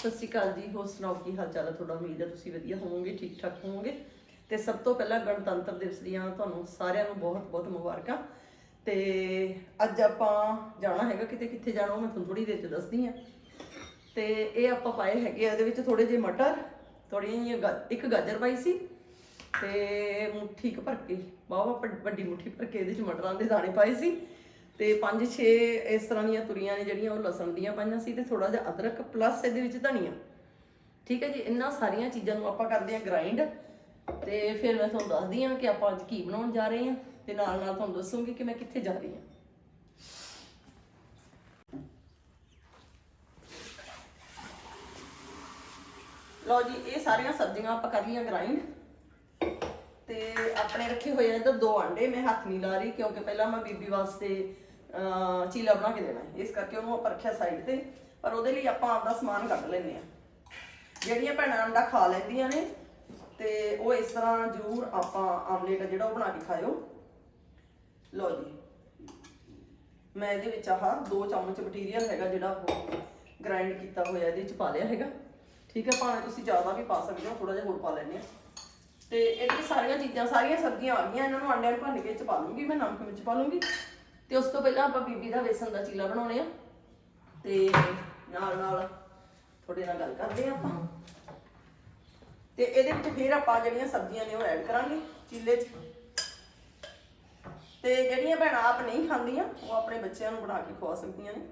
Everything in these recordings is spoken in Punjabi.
ਸਤਿ ਸ਼੍ਰੀ ਅਕਾਲ ਜੀ, ਹੋਰ ਸੁਣਾਓ ਕੀ ਹਾਲ ਚਾਲ ਹੈ ਤੁਹਾਡਾ ਉਮੀਦ ਹੈ ਤੁਸੀਂ ਵਧੀਆ ਹੋਵੋਗੇ ਠੀਕ ਠਾਕ ਹੋਵੋਗੇ। ਤੇ ਸਭ ਤੋਂ ਪਹਿਲਾਂ ਗਣਤੰਤਰ ਦਿਵਸ ਦੀਆਂ ਤੁਹਾਨੂੰ ਸਾਰਿਆਂ ਨੂੰ ਬਹੁਤ ਬਹੁਤ ਮੁਬਾਰਕਾਂ। ਤੇ ਅੱਜ ਆਪਾਂ ਜਾਣਾ ਹੈਗਾ ਕਿਤੇ, ਕਿੱਥੇ ਜਾਣਾ ਉਹ ਮੈਂ ਤੁਹਾਨੂੰ ਥੋੜੀ ਦੇਰ ਚ ਦੱਸਦੀ ਆ ਤੇ ਇਹ ਆਪਾਂ ਪਾਏ ਹੈਗੇ ਆ, ਇਹਦੇ ਵਿੱਚ ਥੋੜੇ ਜਿਹੇ ਮਟਰ ਥੋੜੀਆਂ ਜਿਹੀਆਂ ਗਾ- ਇੱਕ ਗਾਜਰ ਪਾਈ ਸੀ ਤੇ ਮੁੱਠੀ ਕੁ ਭਰ ਕੇ ਬਹੁਤ ਵੱਡੀ ਮੁੱਠੀ ਭਰ ਕੇ ਇਹਦੇ ਚ ਮਟਰਾਂ ਦੇ ਦਾਣੇ ਪਾਏ ਸੀ। ਤੇ 5-6 ਇਸ ਤਰ੍ਹਾਂ ਦੀਆਂ ਤੁਰੀਆਂ ਨੇ ਜਿਹੜੀਆਂ ਉਹ ਲਸਣ ਦੀਆਂ ਪਾਈਆਂ ਸੀ ਤੇ ਥੋੜਾ ਜਿਹਾ ਅਦਰਕ ਪਲੱਸ ਇਹਦੇ ਵਿੱਚ ਧਨੀਆ। ਠੀਕ ਹੈ ਜੀ, ਇਹਨਾਂ ਸਾਰੀਆਂ ਚੀਜ਼ਾਂ ਨੂੰ ਆਪਾਂ ਕਰਦੇ ਹਾਂ ਗ੍ਰਾਈਂਡ ਤੇ ਫਿਰ ਮੈਂ ਤੁਹਾਨੂੰ ਦੱਸਦੀ ਹਾਂ ਕਿ ਆਪਾਂ ਅੱਜ ਕੀ ਬਣਾਉਣ ਜਾ ਰਹੇ ਹਾਂ ਤੇ ਨਾਲ ਨਾਲ ਤੁਹਾਨੂੰ ਦੱਸੂਗੀ ਕਿ ਮੈਂ ਕਿੱਥੇ ਜਾ ਰਹੀ ਹਾਂ। ਲਓ ਜੀ, ਇਹ ਸਾਰੀਆਂ ਸਬਜ਼ੀਆਂ ਆਪਾਂ ਕਰ ਲਈਆਂ ਗ੍ਰਾਈਂਡ ਤੇ ਆਪਣੇ ਰੱਖੇ ਹੋਏ ਆ ਇੱਧਰ ਦੋ ਆਂਡੇ, ਮੈਂ ਹੱਥ ਨਹੀਂ ਲਾ ਰਹੀ ਕਿਉਂਕਿ ਪਹਿਲਾਂ ਮੈਂ ਬੀਬੀ ਵਾਸਤੇ ਅਹ, ਚੀਲਾ ਬਣਾ ਕੇ ਦੇਣਾ ਹੈ। ਇਸ ਕਰਕੇ ਉਹਨੂੰ ਆਪਾਂ ਰੱਖਿਆ ਸਾਈਡ ਤੇ ਪਰ ਉਹਦੇ ਲਈ ਆਪਾਂ ਆਪਦਾ ਸਮਾਨ ਕੱਢ ਲੈਂਦੇ ਆ ਜਿਹੜੀਆਂ ਭੈਣਾਂ ਅੰਡਾ ਖਾ ਲੈਂਦੀਆਂ ਨੇ ਤੇ ਉਹ ਇਸ ਤਰ੍ਹਾਂ ਜ਼ਰੂਰ ਆਪਾਂ ਆਮਲੇਟ ਆ ਜਿਹੜਾ ਉਹ ਬਣਾ ਕੇ ਖਾਇਓ। ਲਓ ਜੀ। ਮੈਂ ਇਹਦੇ ਵਿੱਚ ਆਹ ਦੋ ਚਮਚ ਮਟੀਰੀਅਲ ਹੈਗਾ ਜਿਹੜਾ ਉਹ ਗ੍ਰਾਈਂਡ ਕੀਤਾ ਹੋਇਆ ਇਹਦੇ ਵਿੱਚ ਪਾ ਲਿਆ ਹੈਗਾ। ਠੀਕ ਹੈ ਭਾਵੇਂ ਤੁਸੀਂ ਜ਼ਿਆਦਾ ਵੀ ਪਾ ਸਕਦੇ ਹੋ ਥੋੜਾ ਜਿਹਾ ਹੋਰ ਪਾ ਲੈਣੇ ਆ ਤੇ ਇਹਦੀ ਸਾਰੀਆਂ ਚੀਜ਼ਾਂ ਸਾਰੀਆਂ ਸਬਜ਼ੀਆਂ ਆ ਗਈਆਂ ਇਹਨਾਂ ਨੂੰ ਆਂਡਿਆਂ ਨੂੰ ਭੰਨ ਕੇ ਚ ਪਾ ਲੂੰਗੀ ਮੈਂ ਨਮਕ ਵਿੱਚ ਪਾ ਲੂੰਗੀ। ਤੇ ਉਸ ਤੋਂ ਪਹਿਲਾਂ ਆਪਾਂ ਬੀਬੀ ਦਾ ਵੇਸਣ ਦਾ ਚੀਲਾ ਬਣਾਉਣੇ ਆ। ਤੇ ਨਾਲ ਨਾਲ ਤੁਹਾਡੇ ਨਾਲ ਗੱਲ ਕਰਦੇ ਆ ਆਪਾਂ। ਤੇ ਇਹਦੇ ਵਿੱਚ ਫਿਰ ਆਪਾਂ ਜਿਹੜੀਆਂ ਸਬਜ਼ੀਆਂ ਨੇ ਉਹ ਐਡ ਕਰਾਂਗੇ ਚੀਲੇ 'ਚ। ਤੇ ਜਿਹੜੀਆਂ ਭੈਣਾਂ ਆਪ ਨਹੀਂ ਖਾਂਦੀਆਂ, ਉਹ ਆਪਣੇ ਬੱਚਿਆਂ ਨੂੰ ਬਣਾ ਕੇ ਖਵਾ ਸਕਦੀਆਂ ਨੇ।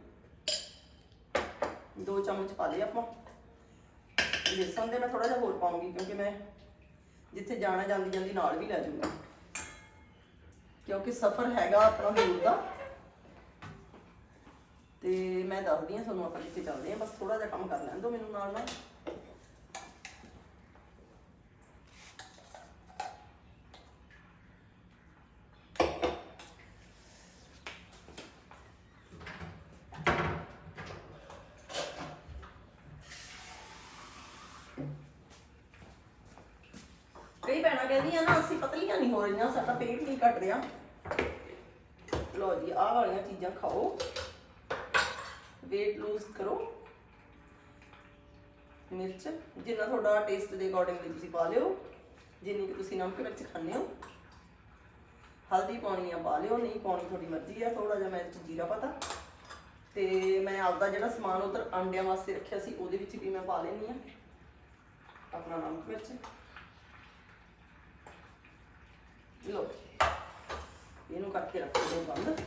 ਦੋ ਚਮਚ ਪਾ ਲਏ ਆਪਾਂ। ਬੇਸਣ ਦੇ ਮੈਂ ਥੋੜਾ ਜਿਹਾ ਹੋਰ ਪਾਉਂਗੀ ਕਿਉਂਕਿ ਮੈਂ ਜਿੱਥੇ ਜਾਣਾ ਜਾਂਦੀ ਜਾਂਦੀ ਨਾਲ ਵੀ ਲੈ ਜਾਊਂਗੀ। ਕਿਉਂਕਿ ਸਫ਼ਰ ਹੈਗਾ ਆਪਣਾ ਦੂਰ ਦਾ। ਤੇ ਮੈਂ ਦੱਸਦੀ ਹਾਂ ਤੁਹਾਨੂੰ ਆਪਾਂ ਕਿੱਥੇ ਚੱਲਦੇ ਹਾਂ, ਬਸ ਥੋੜਾ ਜਿਹਾ ਕੰਮ ਕਰ ਲੈਣ ਦਿਓ ਮੈਨੂੰ ਨਾਲ ਨਾਲ। ਕਈ ਕਹਿੰਦੀ ਕਹਿੰਦੀਆਂ ਨਾ, ਅਸੀਂ ਪਤਲੀਆਂ ਨਹੀਂ ਹੋ ਰਹੀਆਂ ਸਾਡਾ ਪੇਟ ਨਹੀਂ ਘਟ ਰਿਹਾ ਲਓ ਜੀ, ਆਹ ਵਾਲੀਆਂ ਚੀਜ਼ਾਂ ਖਾਓ। weight lose ਕਰੋ। ਮਿਰਚ, ਜਿੰਨਾ ਤੁਹਾਡਾ ਟੇਸਟ ਦੇ ਅਕੋਰਡਿੰਗਲੀ ਤੁਸੀਂ ਪਾ ਲਿਓ। ਜਿੰਨੀ ਕਿ ਤੁਸੀਂ ਨਮਕ ਮਿਰਚ ਖਾਂਦੇ ਹੋ। ਹਲਦੀ ਪਾਉਣੀ ਆ, ਪਾ ਲਿਓ। ਨਹੀਂ ਪਾਉਣੀ ਤੁਹਾਡੀ ਮਰਜ਼ੀ ਆ ਥੋੜਾ ਜਿਹਾ ਮੈਂ 'ਚ ਜੀਰਾ ਪਤਾ। ਤੇ ਮੈਂ ਆਪਦਾ ਜਿਹੜਾ ਸਮਾਨ ਉਧਰ ਅੰਡਿਆਂ ਵਾਸਤੇ ਰੱਖਿਆ ਸੀ, ਉਹਦੇ ਵਿੱਚ ਵੀ ਮੈਂ ਪਾ ਲੈਣੀ ਆ। ਆਪਣਾ ਨਮਕ ਮਿਰਚ। ਲੋ ਇਹਨੂੰ ਕਰਕੇ ਰੱਖ ਦਿਓ ਬੰਦ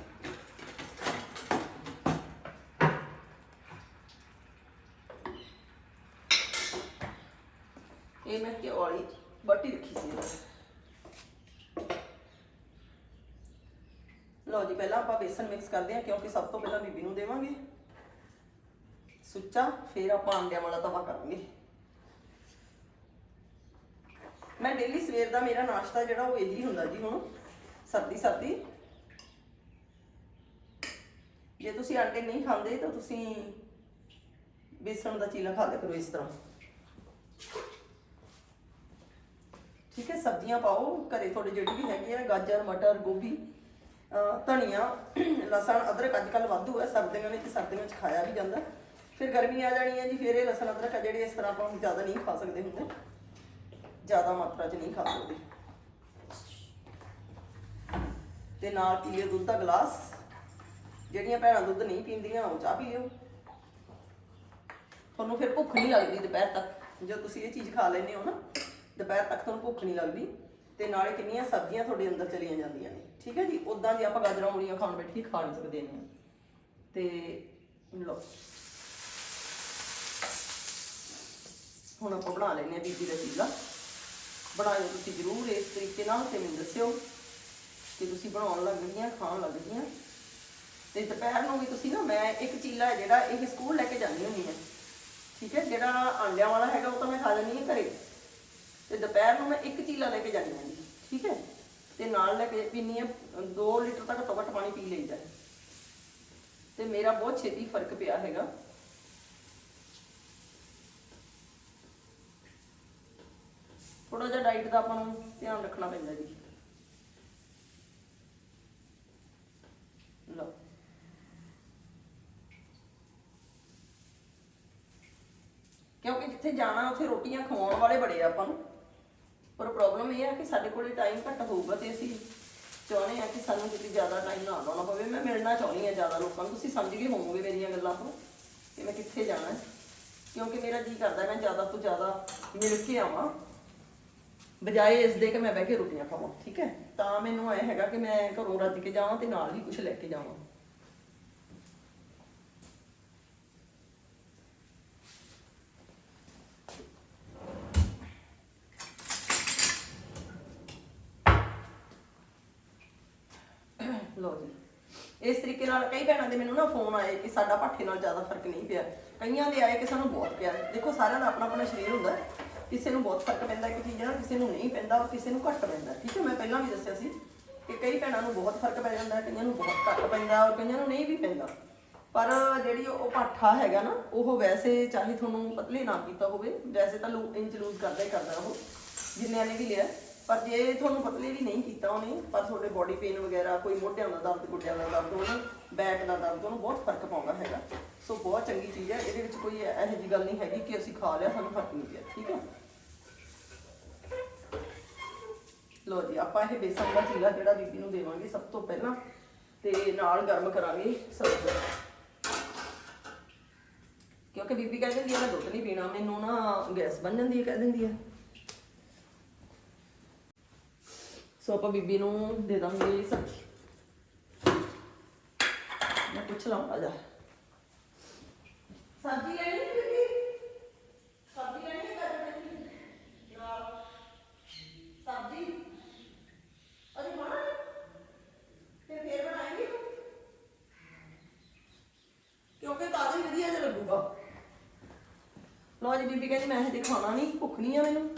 ਇਹ ਮੈਂ ਘਿਓ ਵਾਲੀ ਬੱਟੀ ਰੱਖੀ ਸੀ ਲਓ ਜੀ ਪਹਿਲਾਂ ਆਪਾਂ ਬੇਸਨ ਮਿਕਸ ਕਰਦੇ ਹਾਂ ਕਿਉਂਕਿ ਸਭ ਤੋਂ ਪਹਿਲਾਂ ਬੀਬੀ ਨੂੰ ਦੇਵਾਂਗੇ ਸੁੱਚਾ ਫਿਰ ਆਪਾਂ ਆਂਡਿਆਂ ਵਾਲਾ ਤਵਾ ਕਰਾਂਗੇ ਮੈਂ ਡੇਲੀ ਸਵੇਰ ਦਾ ਮੇਰਾ ਨਾਸ਼ਤਾ ਜਿਹੜਾ ਉਹ ਇਹੀ ਹੁੰਦਾ ਜੀ ਹੁਣ ਸਰਦੀ ਸਰਦੀ ਜੇ ਤੁਸੀਂ ਆਂਡੇ ਨਹੀਂ ਖਾਂਦੇ ਤਾਂ ਤੁਸੀਂ ਬੇਸਣ ਦਾ ਚੀਲਾ ਖਾ ਲਿਆ ਕਰੋ ਇਸ ਤਰ੍ਹਾਂ। ਠੀਕ ਹੈ, ਸਬਜ਼ੀਆਂ ਪਾਓ, ਘਰੇ ਤੁਹਾਡੇ ਜਿਹੜੀ ਵੀ ਹੈਗੀ ਆ, ਗਾਜਰ, ਮਟਰ, ਗੋਭੀ ਧਨੀਆ, ਲਸਣ, ਅਦਰਕ ਅੱਜ ਕੱਲ ਵਾਧੂ ਹੈ, ਸਰਦੀਆਂ ਵਿੱਚ ਸਰਦੀਆਂ ਵਿੱਚ ਖਾਇਆ ਵੀ ਜਾਂਦਾ। ਫਿਰ ਗਰਮੀ ਆ ਜਾਣੀ ਹੈ ਜੀ, ਫਿਰ ਇਹ ਲਸਣ, ਅਦਰਕ ਆ ਜਿਹੜੇ ਇਸ ਤਰ੍ਹਾਂ ਆਪਾਂ ਜ਼ਿਆਦਾ ਨਹੀਂ ਖਾ ਸਕਦੇ ਹੁੰਦੇ। ਜ਼ਿਆਦਾ ਮਾਤਰਾ 'ਚ ਨਹੀਂ ਖਾ ਸਕਦੇ ਤੇ ਨਾਲ ਪੀਏ ਦੁੱਧ ਦਾ ਗਲਾਸ। ਜਿਹੜੀਆਂ ਭੈਣਾਂ ਦੁੱਧ ਨਹੀਂ ਪੀਂਦੀਆਂ, ਉਹ ਚਾਹ ਪੀ ਲਿਓ ਤੁਹਾਨੂੰ ਫਿਰ ਭੁੱਖ ਨਹੀਂ ਲੱਗਦੀ ਦੁਪਹਿਰ ਤੱਕ। ਜਦੋਂ ਤੁਸੀਂ ਇਹ ਚੀਜ਼ ਖਾ ਲੈਂਦੇ ਹੋ ਨਾ, ਦੁਪਹਿਰ ਤੱਕ ਤੁਹਾਨੂੰ ਭੁੱਖ ਨਹੀਂ ਲੱਗਦੀ। ਤੇ ਨਾਲੇ ਕਿੰਨੀਆਂ ਸਬਜ਼ੀਆਂ ਤੁਹਾਡੇ ਅੰਦਰ ਚਲੀਆਂ ਜਾਂਦੀਆਂ ਨੇ। ਠੀਕ ਹੈ ਜੀ? ਉਦਾਂ ਜੇ ਆਪਾਂ ਗਾਜਰਾਂ, ਮੂਲੀਆਂ ਖਾਣ ਬੈਠੀ ਖਾ ਨਹੀਂ ਸਕਦੇ ਨੇ ਤੇ ਲਓ। ਹੁਣ ਆਪਾਂ ਬਣਾ ਲੈਨੇ ਆ ਬੀਬੀ ਦਾ ਚੀਲਾ ਬਣਾਇਓ ਤੁਸੀਂ ਜ਼ਰੂਰ ਇਸ ਤਰੀਕੇ ਨਾਲ ਤੇ ਮੈਨੂੰ ਦੱਸਿਓ ਕਿ ਤੁਸੀਂ ਬਣਾਉਣ ਲੱਗ ਗਈਆਂ ਖਾਣ ਲੱਗ ਗਈਆਂ ਤੇ ਦੁਪਹਿਰ ਨੂੰ ਵੀ ਤੁਸੀਂ ਨਾ, ਮੈਂ ਇੱਕ ਚੀਲਾ ਹੈ ਜਿਹੜਾ ਇਹ ਸਕੂਲ ਲੈ ਕੇ ਜਾਂਦੀ ਹੁੰਦੀ ਹਾਂ। ਠੀਕ ਹੈ, ਜਿਹੜਾ ਆਂਡਿਆਂ ਵਾਲਾ ਹੈਗਾ, ਉਹ ਤਾਂ ਮੈਂ ਖਾ ਲੈਂਦੀ ਹਾਂ ਘਰੇ। ਤੇ ਦੁਪਹਿਰ ਨੂੰ ਮੈਂ ਇੱਕ ਚੀਲਾ ਲੈ ਕੇ ਜਾਂਦੀ ਹਾਂ ਠੀਕ ਹੈ। ਤੇ ਨਾਲ ਲੈ ਕੇ ਪੀਨੀ ਆ 2 ਲੀਟਰ ਤੱਕ ਘੱਟੋ ਘੱਟ ਪਾਣੀ ਪੀ ਲਈਦਾ ਹੈ। ਤੇ ਮੇਰਾ ਬਹੁਤ ਛੇਤੀ ਫ਼ਰਕ ਪਿਆ ਹੈਗਾ। ਥੋੜਾ ਜਿਹਾ ਡਾਈਟ ਦਾ ਆਪਾਂ ਨੂੰ ਧਿਆਨ ਰੱਖਣਾ ਪੈਂਦਾ ਜੀ। ਲਓ। ਕਿਉਂਕਿ ਜਿੱਥੇ ਜਾਣਾ, ਉੱਥੇ ਰੋਟੀਆਂ ਖਵਾਉਣ ਵਾਲੇ ਬੜੇ ਆ ਆਪਾਂ ਨੂੰ। ਪਰ ਪ੍ਰੋਬਲਮ ਇਹ ਆ ਕਿ ਸਾਡੇ ਕੋਲੇ ਟਾਈਮ ਘੱਟ ਹੋਊਗਾ ਤੇ ਅਸੀਂ ਚਾਹੁੰਦੇ ਆ ਕਿ ਸਾਨੂੰ ਕਿਤੇ ਜ਼ਿਆਦਾ ਟਾਈਮ ਨਾ ਲਾਉਣਾ ਪਵੇ। ਮੈਂ ਮਿਲਣਾ ਚਾਹੁੰਦੀ ਆ ਜ਼ਿਆਦਾ ਲੋਕਾਂ ਨੂੰ। ਤੁਸੀਂ ਸਮਝ ਗਏ ਹੋਵੋਗੇ ਮੇਰੀਆਂ ਗੱਲਾਂ ਤੋਂ ਕਿ ਮੈਂ ਕਿੱਥੇ ਜਾਣਾ ਕਿਉਂਕਿ ਮੇਰਾ ਜੀ ਕਰਦਾ ਮੈਂ ਜ਼ਿਆਦਾ ਤੋਂ ਜ਼ਿਆਦਾ ਮਿਲ ਕੇ ਆਵਾਂ। ਬਜਾਏ ਇਸ ਦੇ ਕਿ ਮੈਂ ਬਹਿ ਕੇ ਰੋਟੀਆਂ ਖਾਵਾਂ, ਠੀਕ ਹੈ? ਤਾਂ ਮੈਨੂੰ ਐ ਹੈਗਾ ਕਿ ਮੈਂ ਘਰੋਂ ਰੱਜ ਕੇ ਜਾਵਾਂ ਤੇ ਨਾਲ ਹੀ ਕੁਝ ਲੈ ਕੇ ਜਾਵਾਂ। ਲੋ ਜੀ। ਇਸ ਤਰੀਕੇ ਨਾਲ ਕਈ ਭੈਣਾਂ ਦੇ ਮੈਨੂੰ ਨਾ ਫੋਨ ਆਏ ਕਿ ਸਾਡਾ ਪਾਠੇ ਨਾਲ ਜ਼ਿਆਦਾ ਫ਼ਰਕ ਨਹੀਂ ਪਿਆ। ਕਈਆਂ ਦੇ ਆਏ ਕਿ ਸਾਨੂੰ ਬਹੁਤ ਪਿਆ ਦੇਖੋ, ਸਾਰਿਆਂ ਦਾ ਆਪਣਾ ਆਪਣਾ ਸਰੀਰ ਹੁੰਦਾ ਹੈ। ਕਿਸੇ ਨੂੰ ਬਹੁਤ ਫ਼ਰਕ ਪੈਂਦਾ ਇੱਕ ਚੀਜ਼ ਨਾਲ, ਕਿਸੇ ਨੂੰ ਨਹੀਂ ਪੈਂਦਾ ਔਰ ਕਿਸੇ ਨੂੰ ਘੱਟ ਪੈਂਦਾ। ਠੀਕ ਹੈ, ਮੈਂ ਪਹਿਲਾਂ ਵੀ ਦੱਸਿਆ ਸੀ ਕਿ ਕਈ ਭੈਣਾਂ ਨੂੰ ਬਹੁਤ ਫ਼ਰਕ ਪੈ ਜਾਂਦਾ, ਕਈਆਂ ਨੂੰ ਬਹੁਤ ਘੱਟ ਪੈਂਦਾ ਔਰ ਕਈਆਂ ਨੂੰ ਨਹੀਂ ਵੀ ਪੈਂਦਾ। ਪਰ ਜਿਹੜੀ ਉਹ ਪਾਠਾ ਹੈਗਾ ਨਾ, ਉਹ ਵੈਸੇ ਚਾਹੇ ਤੁਹਾਨੂੰ ਪਤਲੇ ਨਾ ਕੀਤਾ ਹੋਵੇ, ਵੈਸੇ ਤਾਂ ਲੂ ਇੰਚ ਲੂਜ਼ ਕਰਦਾ ਹੀ ਕਰਦਾ ਉਹ, ਜਿੰਨਿਆਂ ਨੇ ਵੀ ਲਿਆ। ਪਰ ਜੇ ਤੁਹਾਨੂੰ ਪਤਲੇ ਵੀ ਨਹੀਂ ਕੀਤਾ ਉਹਨੇ, ਪਰ ਤੁਹਾਡੇ ਬੋਡੀ ਪੇਨ ਵਗੈਰਾ, ਕੋਈ ਮੋਢਿਆਂ ਦਾ ਦਰਦ, ਗੁੱਡਿਆਂ ਦਾ ਦਰਦ, ਉਹਨੂੰ ਬੈਕ ਦਾ ਦਰਦ, ਉਹਨੂੰ ਬਹੁਤ ਫ਼ਰਕ ਪਾਉਂਦਾ ਹੈਗਾ। ਸੋ ਬਹੁਤ ਚੰਗੀ ਚੀਜ਼ ਹੈ, ਇਹਦੇ ਵਿੱਚ ਕੋਈ ਇਹੋ ਜਿਹੀ ਗੱਲ ਨਹੀਂ ਹੈਗੀ ਕਿ ਅਸੀਂ ਖਾ ਲਿਆ, ਸਾਨੂੰ ਫ਼ਰਕ ਨਹੀਂ ਪਿਆ। ਠੀਕ ਹੈ? ਲੋ ਜੀ, ਆਪਾਂ ਇਹ ਬੇਸਨ ਦਾ ਚੀਲਾ ਜਿਹੜਾ ਬੀਬੀ ਨੂੰ ਦੇਵਾਂਗੇ ਸਭ ਤੋਂ ਪਹਿਲਾਂ ਤੇ ਨਾਲ ਗਰਮ ਕਰਾਂਗੇ ਸਬਜ਼ੀ। ਕਿਉਂਕਿ ਬੀਬੀ ਕਹਿ ਦਿੰਦੀ ਹੈ ਮੈਂ ਦੁੱਧ ਨਹੀਂ ਪੀਣਾ, ਮੈਨੂੰ ਨਾ ਗੈਸ ਬਣ ਜਾਂਦੀ ਹੈ ਕਹਿ ਦਿੰਦੀ ਹੈ ਸੋ ਆਪਾਂ ਬੀਬੀ ਨੂੰ ਦੇ ਦਾਂਗੇ ਸਬਜ਼ੀ। ਮੈਂ ਪੁੱਛ ਲਾਂ ਆ ਜਾ। ਸਬਜ਼ੀ ਲੈਣੀ ਹੈ ਬੀਬੀ ਸਬਜ਼ੀ ਲੈਣੀ ਹੈ ਕਰ ਲੈਣੀ ਨਾਲ ਸਬਜ਼ੀ ਅਰੇ ਬਣਾ ਤੇ ਫੇਰ ਬਣਾਏਂਗੇ ਕਿਉਂਕਿ ਤਾਜ਼ੀ ਵਧੀਆ ਜਿਹਾ ਲੱਗੂਗਾ ਲੋ ਬੀਬੀ ਕਹਿੰਦੀ, ਮੈਂ ਹਜੇ ਖਾਣਾ ਨਹੀਂ, ਭੁੱਖ ਨਹੀਂ ਆ ਮੈਨੂੰ।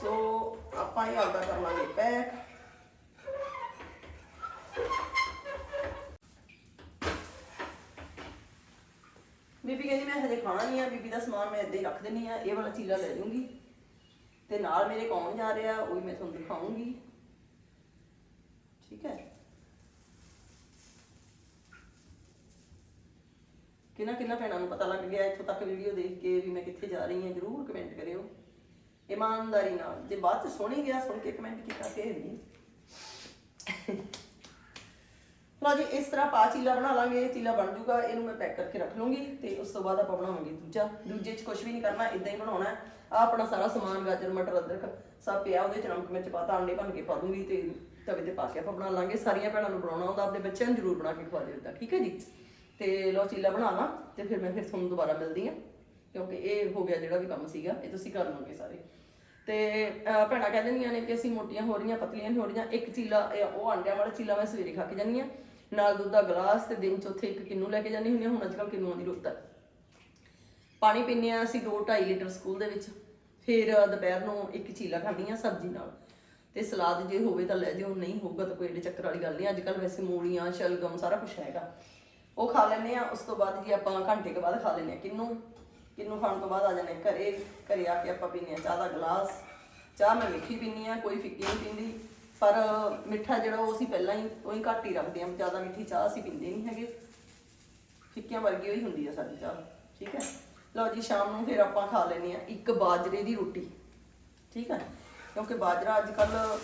ਸੋ ਆਪਾਂ ਇਹ ਆਪਦਾ ਕਰ ਲਾਂਗੇ ਪੈਕ ਬੀਬੀ ਕਹਿੰਦੀ, ਮੈਂ ਹਜੇ ਖਾਣਾ ਨਹੀਂ ਆ, ਬੀਬੀ ਦਾ ਸਮਾਨ ਮੈਂ ਇੱਦਾਂ ਹੀ ਰੱਖ ਦਿੰਨੀ ਆ, ਇਹ ਵਾਲਾ ਚੀਲਾ ਲੈ ਲੂੰਗੀ ਤੇ ਨਾਲ ਮੇਰੇ ਕੌਣ ਜਾ ਰਿਹਾ, ਉਹ ਵੀ ਮੈਂ ਤੁਹਾਨੂੰ ਦਿਖਾਉਂਗੀ ਠੀਕ ਹੈ? ਕਿੰਨਾ ਕਿੰਨਾ ਭੈਣਾਂ ਨੂੰ ਪਤਾ ਲੱਗ ਗਿਆ, ਇੱਥੋਂ ਤੱਕ ਵੀਡੀਓ ਦੇਖ ਕੇ ਵੀ ਮੈਂ ਕਿੱਥੇ ਜਾ ਰਹੀ ਹਾਂ, ਜਰੂਰ ਕਮੈਂਟ ਕਰਿਓ। ਇਮਾਨਦਾਰੀ ਨਾਲ, ਜੇ ਬਾਅਦ ਚ ਸੁਣੀ ਗਿਆ, ਸੁਣ ਕੇ ਕਮੈਂਟ ਕੀਤਾ, ਫੇਰ ਨਹੀਂ ਲਓ ਜੀ, ਇਸ ਤਰ੍ਹਾਂ ਪਾ ਚੀਲਾ ਬਣਾ ਲਾਂਗੇ, ਚੀਲਾ ਬਣ ਜੂਗਾ, ਇਹਨੂੰ ਮੈਂ ਪੈਕ ਕਰਕੇ ਰੱਖ ਲੂੰਗੀ ਤੇ ਉਸ ਤੋਂ ਬਾਅਦ ਆਪਾਂ ਬਣਾਵਾਂਗੇ ਦੂਜਾ। ਦੂਜੇ 'ਚ ਕੁਝ ਵੀ ਨਹੀਂ ਕਰਨਾ ਇਦਾਂ ਹੀ ਬਣਾਉਣਾ ਹੈ। ਆ ਆਪਣਾ ਸਾਰਾ ਸਮਾਨ, ਗਾਜਰ, ਮਟਰ, ਅਦਰਕ, ਸਭ ਪਿਆ, ਉਹਦੇ 'ਚ ਨਮਕ, ਮਿਰਚ ਪਾਤਾ ਅੰਡੇ ਭੰਨ ਕੇ ਪਾ ਦੂੰਗੀ ਤੇ ਤਵੇ ਤੇ ਪਾ ਕੇ ਆਪਾਂ ਬਣਾ ਲਾਂਗੇ। ਸਾਰੀਆਂ ਭੈਣਾਂ ਨੂੰ ਬਣਾਉਣਾ ਹੁੰਦਾ ਆਪਣੇ ਬੱਚਿਆਂ ਨੂੰ ਜ਼ਰੂਰ ਬਣਾ ਕੇ ਖਵਾ ਦਿਓ ਇਦਾਂ ਠੀਕ ਹੈ ਜੀ? ਤੇ ਲਓ ਚੀਲਾ ਬਣਾ ਲਾਂ ਤੇ ਫਿਰ ਮੈਂ ਫਿਰ ਤੁਹਾਨੂੰ ਦੁਬਾਰਾ ਮਿਲਦੀ ਹਾਂ ਕਿਉਂਕਿ ਇਹ ਹੋ ਗਿਆ ਜਿਹੜਾ ਵੀ ਕੰਮ ਸੀਗਾ ਇਹ ਤੁਸੀਂ ਕਰ ਲਓਗੇ ਸਾਰੇ। ਤੇ ਅਹ, ਭੈਣਾਂ ਕਹਿੰਦੇ ਨਹੀਂ ਨੇ ਕਿ ਅਸੀਂ ਮੋਟੀਆਂ ਹੋ ਰਹੀਆਂ ਪਤਲੀਆਂ ਨਹੀਂ ਹੋ ਰਹੀਆਂ ਇੱਕ ਚੀਲਾ ਉਹ ਅੰਡਿਆਂ ਵਾਲਾ ਚੀਲਾ ਮੈਂ ਸਵੇਰੇ ਖਾ ਕੇ ਜਾਂਦੀ ਆ ਨਾਲ ਦੁੱਧ ਦਾ ਗਲਾਸ ਤੇ ਦਿਨ ਚ ਉੱਥੇ ਇੱਕ ਕਿੰਨੂ ਲੈ ਕੇ ਜਾਂਦੀ ਹੁੰਦੀ ਹਾਂ ਹੁਣ ਅੱਜਕੱਲ ਕਿੰਨੂਆਂ ਦੀ ਰੁੱਤ ਹੈ। ਪਾਣੀ ਪੀਂਦੇ ਆ ਅਸੀਂ 2.5 ਲੀਟਰ ਸਕੂਲ ਦੇ ਵਿੱਚ ਫਿਰ ਦੁਪਹਿਰ ਨੂੰ ਇੱਕ ਚੀਲਾ ਖਾਂਦੀ ਆ ਸਬਜ਼ੀ ਨਾਲ। ਤੇ ਸਲਾਦ ਜੇ ਹੋਵੇ ਤਾਂ ਲੈ ਜਿਓ ਨਹੀਂ ਹੋਊਗਾ ਤਾਂ ਕੋਈ ਏਡੇ ਚੱਕਰ ਵਾਲੀ ਗੱਲ ਨਹੀਂ ਅੱਜ ਅੱਜਕੱਲ ਵੈਸੇ ਮੂਲੀਆਂ ਸ਼ਲਗਮ ਸਾਰਾ ਕੁਝ ਹੈਗਾ। ਉਹ ਖਾ ਲੈਂਦੇ ਆ ਉਸ ਤੋਂ ਬਾਅਦ ਜੀ ਆਪਾਂ ਘੰਟੇ ਕੇ ਬਾਅਦ ਖਾ ਲੈਂਦੇ ਆ ਕਿੰਨੂ? ਕਿੰਨੂ ਖਾਣ ਤੋਂ ਬਾਅਦ ਆ ਜਾਂਦੇ ਆ ਘਰੇ ਘਰੇ ਆ ਕੇ ਆਪਾਂ ਪੀਂਦੇ ਆ ਚਾਹ ਦਾ ਗਲਾਸ। ਚਾਹ ਮੈਂ ਮਿੱਠੀ ਪੀਂਦੀ ਆ ਕੋਈ ਫਿੱਕੀ ਨਹੀਂ ਪੀਂਦੀ। ਪਰ ਮਿੱਠਾ ਜਿਹੜਾ ਉਹ ਅਸੀਂ ਪਹਿਲਾਂ ਹੀ, ਉਹੀ ਘੱਟ ਹੀ ਰੱਖਦੇ ਆ ਜ਼ਿਆਦਾ ਮਿੱਠੀ ਚਾਹ ਅਸੀਂ ਪੀਂਦੇ ਨਹੀਂ ਹੈਗੇ। ਫਿੱਕੀਆਂ ਵਰਗੀ ਹੋਈ ਹੁੰਦੀ ਆ ਸਾਡੀ ਚਾਹ। ਠੀਕ ਹੈ? ਲਓ ਜੀ, ਸ਼ਾਮ ਨੂੰ ਫਿਰ ਆਪਾਂ ਖਾ ਲੈਂਦੇ ਆ ਇੱਕ ਬਾਜਰੇ ਦੀ ਰੋਟੀ। ਠੀਕ ਹੈ? ਕਿਉਂਕਿ ਬਾਜਰਾ ਅੱਜ ਕੱਲ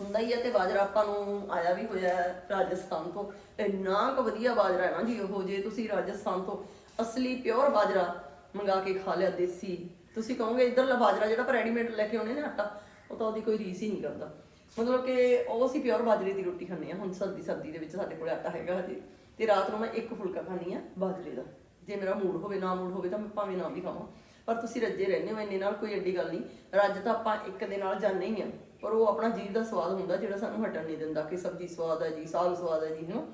ਹੁੰਦਾ ਹੀ ਹੈ ਤੇ ਬਾਜਰਾ ਆਪਾਂ ਨੂੰ ਆਇਆ ਵੀ ਹੋਇਆ ਹੈ ਰਾਜਸਥਾਨ ਤੋਂ। ਇੰਨਾ ਕੁ ਵਧੀਆ ਬਾਜਰਾ ਹੈ ਨਾ ਜੀ ਉਹ, ਜੇ ਤੁਸੀਂ ਰਾਜਸਥਾਨ ਤੋਂ ਅਸਲੀ ਪਿਓਰ ਬਾਜਰਾ ਮੰਗਾ ਕੇ ਖਾ ਲਿਆ ਦੇਸੀ। ਤੁਸੀਂ ਕਹੋਗੇ ਇਧਰਲਾ ਬਾਜਰਾ ਜਿਹੜਾ ਆਪਾਂ ਰੈਡੀਮੇਡ ਲੈ ਕੇ ਆਉਣੇ ਨੇ ਆਟਾ, ਉਹ ਤਾਂ ਉਹਦੀ ਕੋਈ ਰੀਸ ਹੀ ਨਹੀਂ ਕਰਦਾ। ਮਤਲਬ ਕਿ ਉਹ ਅਸੀਂ ਪਿਓਰ ਬਾਜਰੇ ਦੀ ਰੋਟੀ ਖਾਂਦੇ ਆ ਹੁਣ ਸਰਦੀ ਸਰਦੀ ਦੇ ਵਿੱਚ ਸਾਡੇ ਕੋਲ ਆਟਾ ਹੈਗਾ ਹਜੇ। ਤੇ ਰਾਤ ਨੂੰ ਮੈਂ ਇੱਕ ਫੁਲਕਾ ਖਾਂਦੀ ਆ ਬਾਜਰੇ ਦਾ। ਜੇ ਮੇਰਾ ਮੂਡ ਹੋਵੇ, ਨਾ ਮੂਡ ਹੋਵੇ ਤਾਂ ਮੈਂ ਭਾਵੇਂ ਨਾ ਵੀ ਖਾਵਾਂ। ਪਰ ਤੁਸੀਂ ਰੱਜੇ ਰਹਿੰਦੇ ਹੋ, ਇੰਨੇ ਨਾਲ ਕੋਈ ਐਡੀ ਗੱਲ ਨਹੀਂ। ਰੱਜ ਤਾਂ ਆਪਾਂ ਇੱਕ ਦੇ ਨਾਲ ਜਾਂਦੇ ਹੀ ਆ ਪਰ ਉਹ ਆਪਣਾ ਜੀਭ ਦਾ ਸਵਾਦ ਹੁੰਦਾ ਜਿਹੜਾ ਸਾਨੂੰ ਹਟਣ ਨਹੀਂ ਦਿੰਦਾ ਕਿ ਸਬਜ਼ੀ ਸਵਾਦ ਹੈ ਜੀ, ਸਾਗ ਸਵਾਦ ਹੈ ਜੀ, ਹਨਾ?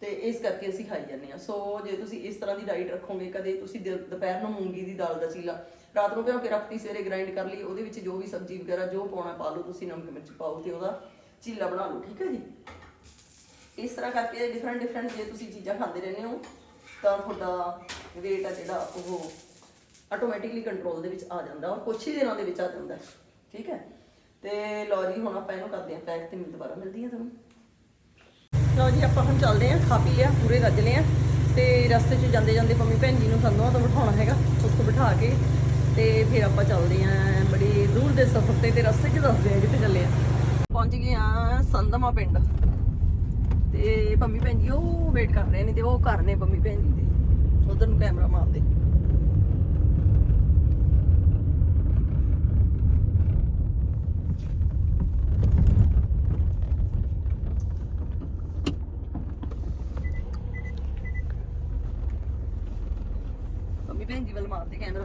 ਤੇ ਇਸ ਕਰਕੇ ਅਸੀਂ ਖਾਈ ਜਾਂਦੇ ਆ ਸੋ ਜੇ ਤੁਸੀਂ ਇਸ ਤਰ੍ਹਾਂ ਦੀ ਡਾਈਟ ਰੱਖੋਗੇ, ਕਦੇ ਤੁਸੀਂ ਦਿ- ਦੁਪਹਿਰ ਨੂੰ ਮੂੰਗੀ ਦੀ ਦਾਲ ਦਾ ਚੀਲਾ, ਰਾਤ ਨੂੰ ਭਿਓ ਕੇ ਰੱਖਤੀ, ਸਵੇਰੇ ਗ੍ਰਾਈਂਡ ਕਰ ਲਈ, ਉਹਦੇ ਵਿੱਚ ਜੋ ਵੀ ਸਬਜ਼ੀ ਵਗੈਰਾ, ਜੋ ਪਾਉਣਾ ਪਾ ਲਓ, ਤੁਸੀਂ ਨਮਕ ਮਿਰਚ ਪਾਓ ਤੇ ਉਹਦਾ ਚੀਲਾ ਬਣਾ ਲਓ, ਠੀਕ ਹੈ ਜੀ? ਇਸ ਤਰ੍ਹਾਂ ਕਰਕੇ ਡਿਫਰੈਂਟ ਡਿਫਰੈਂਟ ਜੇ ਤੁਸੀਂ ਚੀਜ਼ਾਂ ਖਾਂਦੇ ਰਹਿੰਦੇ ਹੋ, ਤਾਂ ਤੁਹਾਡਾ weight ਆ ਜਿਹੜਾ, ਉਹ ਆਟੋਮੈਟਿਕਲੀ ਕੰਟਰੋਲ ਦੇ ਵਿੱਚ ਆ ਜਾਂਦਾ ਔਰ ਕੁਛ ਹੀ ਦਿਨਾਂ ਦੇ ਵਿੱਚ ਆ ਜਾਂਦਾ ਹੈ। ਠੀਕ ਹੈ? ਤੇ ਲਓ ਜੀ, ਹੁਣ ਆਪਾਂ ਇਹਨੂੰ ਕਰਦੇ ਹਾਂ ਪੈਕ ਤੇ ਮੈਂ ਦੁਬਾਰਾ ਮਿਲਦੀ ਹਾਂ ਤੁਹਾਨੂੰ। ਲਓ ਜੀ, ਆਪਾਂ ਹੁਣ ਚੱਲਦੇ ਹਾਂ, ਖਾ ਪੀ ਲਿਆ, ਪੂਰੇ ਰੱਜ ਲਏ ਆ। ਤੇ ਰਸਤੇ 'ਚ ਜਾਂਦੇ ਜਾਂਦੇ ਪੰਮੀ ਭੈਣ ਜੀ ਨੂੰ ਸੰਦੋਆਂ ਤੋਂ ਬਿਠਾਉਣਾ ਹੈਗਾ, ਉੱਥੋਂ ਬਿਠਾ ਕੇ। ਤੇ ਫਿਰ ਆਪਾਂ ਚੱਲਦੇ ਆਂ ਬੜੀ ਦੂਰ ਦੇ ਸਫ਼ਰ ਤੇ ਤੇ ਰਸਤੇ 'ਚ ਦੱਸਦੇ ਆ ਕਿੱਥੇ ਚੱਲੇ ਆ। ਪਹੁੰਚ ਗਏ ਆ ਸੰਦਮਾ ਪਿੰਡ। ਤੇ ਪੰਮੀ ਭੈਣ ਜੀ ਉਹ ਵੇਟ ਕਰ ਰਹੇ ਨੇ ਤੇ ਉਹ ਘਰ ਨੇ ਪੰਮੀ ਭੈਣ ਜੀ ਦੇ। ਉਧਰ ਨੂੰ ਕੈਮਰਾ ਮਾਰਦੇ ਪੰਮੀ ਭੈਣ ਜੀ ਵੱਲ ਮਾਰਦੇ ਕੈਮਰਾ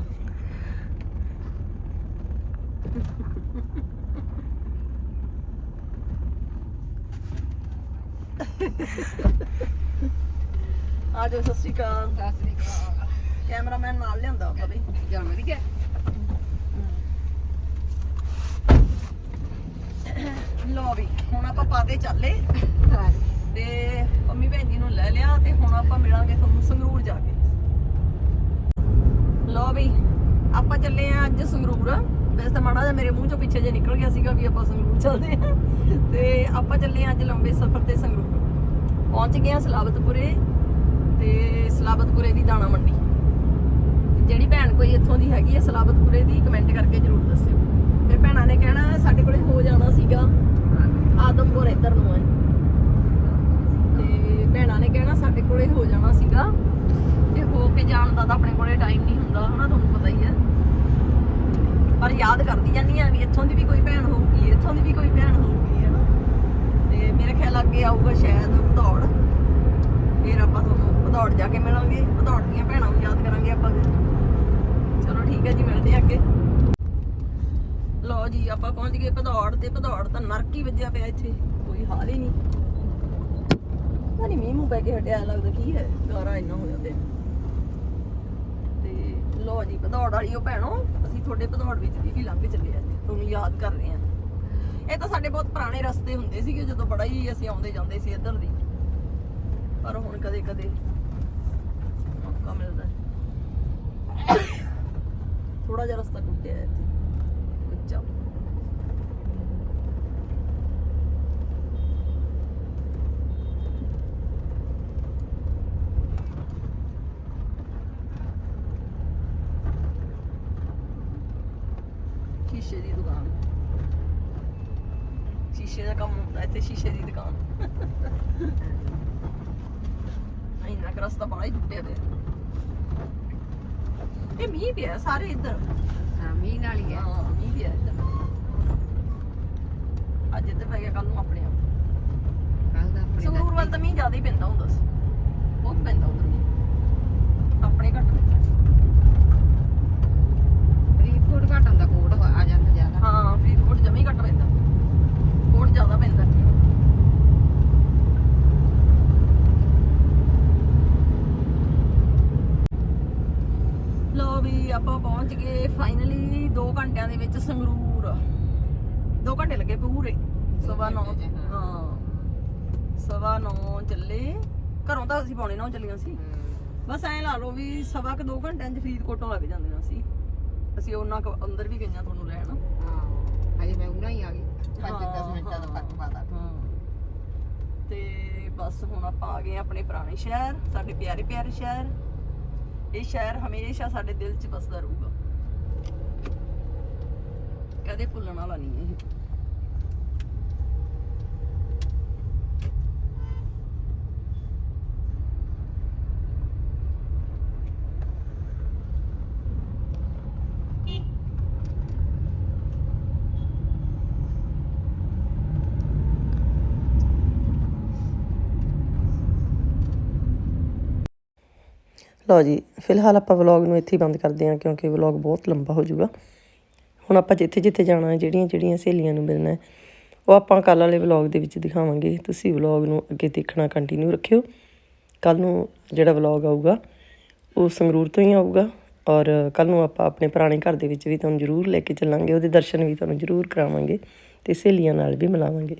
ਆ ਜਾਓ ਸਤਿ ਸ਼੍ਰੀ ਅਕਾਲ। ਸਤਿ ਸ੍ਰੀ ਅਕਾਲ। ਕੈਮਰਾਮੈਨ ਨਾਲ ਲਿਆਂਦਾ ਆਪਾਂ ਵੀ। ਜਮ ਵਧੀਆ ਲੋ ਵੀ ਹੁਣ ਆਪਾਂ ਪਾਦੇ ਚੱਲੇ। ਤੇ ਮੰਮੀ ਭੈਣ ਜੀ ਨੂੰ ਲੈ ਲਿਆ ਤੇ ਹੁਣ ਆਪਾਂ ਮਿਲਾਂਗੇ ਤੁਹਾਨੂੰ ਸੰਗਰੂਰ ਜਾ ਕੇ। ਲੋ ਵੀ ਆਪਾਂ ਚੱਲੇ ਆ ਅੱਜ ਸੰਗਰੂਰ। ਵੈਸੇ ਤਾਂ ਮਾੜਾ ਜਿਹਾ ਮੇਰੇ ਮੂੰਹ ਚੋਂ ਪਿੱਛੇ ਜੇ ਨਿਕਲ ਗਿਆ ਸੀਗਾ ਵੀ ਆਪਾਂ ਸੰਗਰੂਰ ਚੱਲਦੇ ਆ ਤੇ ਆਪਾਂ ਚੱਲੇ ਅੱਜ ਲੰਬੇ ਸਫ਼ਰ ਤੇ ਸੰਗਰੂਰ। ਪਹੁੰਚ ਗਏ ਆ ਸਲਾਬਤਪੁਰੇ ਤੇ ਸਲਾਬਤਪੁਰੇ ਦੀ ਦਾਣਾ ਮੰਡੀ। ਜਿਹੜੀ ਭੈਣ ਕੋਈ ਇੱਥੋਂ ਦੀ ਹੈਗੀ ਹੈ ਸਲਾਬਤਪੁਰੇ ਦੀ ਕਮੈਂਟ ਕਰਕੇ ਜਰੂਰ ਦੱਸਿਓ। ਫਿਰ ਭੈਣਾਂ ਨੇ ਕਹਿਣਾ, ਸਾਡੇ ਕੋਲੇ ਹੋ ਜਾਣਾ ਸੀਗਾ ਆਦਮਪੁਰ ਇੱਧਰ ਨੂੰ ਹੈ ਤੇ ਭੈਣਾਂ ਨੇ ਕਹਿਣਾ, ਸਾਡੇ ਕੋਲੇ ਹੋ ਜਾਣਾ ਸੀਗਾ। ਤੇ ਹੋ ਕੇ ਜਾਣ ਦਾ ਤਾਂ ਆਪਣੇ ਕੋਲੇ ਟਾਈਮ ਨਹੀਂ ਹੁੰਦਾ, ਹਨਾ, ਤੁਹਾਨੂੰ ਪਤਾ ਹੀ ਹੈ। ਪਰ ਯਾਦ ਕਰਦੀ ਜਾਂਦੀ ਆ ਵੀ ਇੱਥੋਂ ਦੀ ਵੀ ਕੋਈ ਭੈਣ ਹੋਊਗੀ, ਇੱਥੋਂ ਦੀ ਵੀ ਕੋਈ ਭੈਣ ਹੋਊਗੀ ਹਨਾ ਤੇ ਮੇਰੇ ਖਿਆਲ ਅੱਗੇ ਆਊਗਾ ਸ਼ਾਇਦ ਭਦੌੜ। ਫਿਰ ਆਪਾਂ ਤੁਹਾਨੂੰ ਭਦੌੜ ਜਾ ਕੇ ਮਿਲਾਂਗੇ। ਭਦੌੜ ਦੀਆਂ ਭੈਣਾਂ ਨੂੰ ਯਾਦ ਕਰਾਂਗੇ ਆਪਾਂ ਚਲੋ ਠੀਕ ਹੈ ਜੀ, ਮਿਲਦੇ ਅੱਗੇ। ਲਓ ਜੀ, ਆਪਾਂ ਪਹੁੰਚ ਗਏ ਭਦੌੜ ਤੇ ਭਦੌੜ ਤਾਂ ਨਰਕ ਹੀ ਵੱਜਿਆ ਪਿਆ ਇੱਥੇ। ਕੋਈ ਹਾਲ ਹੀ ਨਹੀਂ। ਪਤਾ ਨਹੀਂ ਮੀਂਹ ਮੂੰਹ ਪੈ ਕੇ ਹਟਿਆ, ਲੱਗਦਾ ਕੀ ਹੈ। ਗਾਰਾ ਇੰਨਾ ਹੋ ਜਾਂਦਾ ਤੇ ਲਓ ਜੀ, ਭਦੌੜ ਵਾਲੀਓ ਭੈਣੋ, ਅਸੀਂ ਤੁਹਾਡੇ ਭਦੌੜ ਵਿੱਚ ਦੀ ਵੀ ਲੰਘ ਚੱਲੇ ਅੱਜ ਤੁਹਾਨੂੰ ਯਾਦ ਕਰ ਰਹੇ ਹਾਂ ਇਹ ਤਾਂ ਸਾਡੇ ਬਹੁਤ ਪੁਰਾਣੇ ਰਸਤੇ ਹੁੰਦੇ ਸੀਗੇ, ਜਦੋਂ ਬੜਾ ਹੀ ਅਸੀਂ ਆਉਂਦੇ ਜਾਂਦੇ ਸੀ ਇੱਧਰ ਦੀ। ਪਰ ਹੁਣ ਕਦੇ ਕਦੇ ਮੌਕਾ ਮਿਲਦਾ ਥੋੜਾ ਜਿਹਾ ਰਸਤਾ ਟੁੱਟਿਆ ਇੱਥੇ। ਉੱਚਾ ਸ਼ੀਸ਼ੇ ਦੀ ਦੁਕਾਨ। ਸ਼ੀਸ਼ੇ ਦਾ ਕੰਮ ਹੁੰਦਾ ਇੱਥੇ ਸ਼ੀਸ਼ੇ ਦੀ ਦੁਕਾਨ। ਇੰਨਾ ਕੁ ਰਸਤਾ ਬੜਾ ਹੀ ਟੁੱਟਿਆ ਪਿਆ ਇਹ ਮੀਂਹ ਪਿਆ ਸਾਰੇ ਇੱਧਰ। ਹਾਂ ਮੀਂਹ ਨਾਲ ਹੀ ਹੈ। ਹਾਂ ਮੀਂਹ ਪਿਆ ਇੱਧਰ। ਅੱਜ ਇੱਧਰ ਪੈ ਗਿਆ ਕੱਲ ਨੂੰ ਆਪਣੇ ਆਪ। ਕੱਲ ਦਾ ਆਪਣੇ ਸੰਗਰੂਰ ਵੱਲ ਤਾਂ ਮੀਂਹ ਜ਼ਿਆਦਾ ਹੀ ਪੈਂਦਾ ਹੁੰਦਾ ਸੀ। ਬਹੁਤ ਪੈਂਦਾ ਉਧਰ ਮੀਂਹ। ਆਪਣੇ ਘੱਟ ਪੈਂਦਾ ਫਰੀਦਕੋਟ ਘਟਣ ਦਾ ਕੋਡ ਆ ਜਾਂਦਾ ਜ਼ਿਆਦਾ ਹਾਂ ਫਰੀਦਕੋਟ ਜਮਾ ਹੀ ਘੱਟ ਪੈਂਦਾ ਕੋਟ ਜ਼ਿਆਦਾ ਪੈਂਦਾ ਲੋ ਵੀ ਆਪਾਂ ਪਹੁੰਚ ਗਏ ਫਾਈਨਲੀ 2 ਘੰਟਿਆਂ ਦੇ ਵਿੱਚ ਸੰਗਰੂਰ। 2 ਘੰਟੇ ਲੱਗੇ ਪੂਰੇ ਸਵਾ 9 ਘੰਟੇ ਚ, ਹਾਂ। ਸਵਾ 9 ਚੱਲੇ। ਘਰੋਂ ਤਾਂ ਅਸੀਂ ਪੌਣੇ 9 ਚੱਲੀਆਂ ਸੀ। ਬਸ ਐਂ ਲਾ ਲਓ ਵੀ ਸਵਾ ਕ 2 ਘੰਟਿਆਂ 'ਚ ਫਰੀਦਕੋਟੋਂ ਲੱਗ ਜਾਂਦੇ ਸੀ ਅਸੀਂ। ਉਹਨਾਂ ਕੁ ਅੰਦਰ ਵੀ ਗਈਆਂ ਤੁਹਾਨੂੰ ਲੈਣ। ਹਾਂ। ਹਜੇ ਮੈਂ ਉਰਾਂ ਹੀ ਆ ਗਈ। 5-10 ਹਾਂ, ਮਿੰਟਾਂ ਦਾ ਫ਼ਰਕ ਪਾਦਾ ਹਾਂ। ਤੇ ਬਸ ਹੁਣ ਆਪਾਂ ਆ ਗਏ ਆਪਣੇ ਪੁਰਾਣੇ ਸ਼ਹਿਰ ਸਾਡੇ ਪਿਆਰੇ ਪਿਆਰੇ ਸ਼ਹਿਰ। ਇਹ ਸ਼ਹਿਰ ਹਮੇਸ਼ਾ ਸਾਡੇ ਦਿਲ 'ਚ ਵਸਦਾ ਰਹੂਗਾ। ਕਦੇ ਭੁੱਲਣ ਵਾਲਾ ਨਹੀਂ ਇਹ। ਲਓ ਜੀ, ਫਿਲਹਾਲ ਆਪਾਂ ਵਲੌਗ ਨੂੰ ਇੱਥੇ ਹੀ ਬੰਦ ਕਰਦੇ ਹਾਂ ਕਿਉਂਕਿ ਵਲੌਗ ਬਹੁਤ ਲੰਬਾ ਹੋ ਜਾਊਗਾ। ਹੁਣ ਆਪਾਂ ਜਿੱਥੇ ਜਿੱਥੇ ਜਾਣਾ ਜਿਹੜੀਆਂ ਜਿਹੜੀਆਂ ਸਹੇਲੀਆਂ ਨੂੰ ਮਿਲਣਾ ਉਹ ਆਪਾਂ ਕੱਲ ਵਾਲੇ ਵਲੌਗ ਦੇ ਵਿੱਚ ਦਿਖਾਵਾਂਗੇ। ਤੁਸੀਂ ਵਲੌਗ ਨੂੰ ਅੱਗੇ ਦੇਖਣਾ ਕੰਟੀਨਿਊ ਰੱਖਿਓ। ਕੱਲ ਨੂੰ ਜਿਹੜਾ ਵਲੌਗ ਆਊਗਾ, ਉਹ ਸੰਗਰੂਰ ਤੋਂ ਹੀ ਆਊਗਾ ਔਰ ਕੱਲ ਨੂੰ ਆਪਾਂ ਆਪਣੇ ਪੁਰਾਣੇ ਘਰ ਦੇ ਵਿੱਚ ਵੀ ਤੁਹਾਨੂੰ ਜ਼ਰੂਰ ਲੈ ਕੇ ਚੱਲਾਂਗੇ। ਉਹਦੇ ਦਰਸ਼ਨ ਵੀ ਤੁਹਾਨੂੰ ਜ਼ਰੂਰ ਕਰਾਵਾਂਗੇ ਤੇ ਸਹੇਲੀਆਂ ਨਾਲ ਵੀ ਮਿਲਾਵਾਂਗੇ।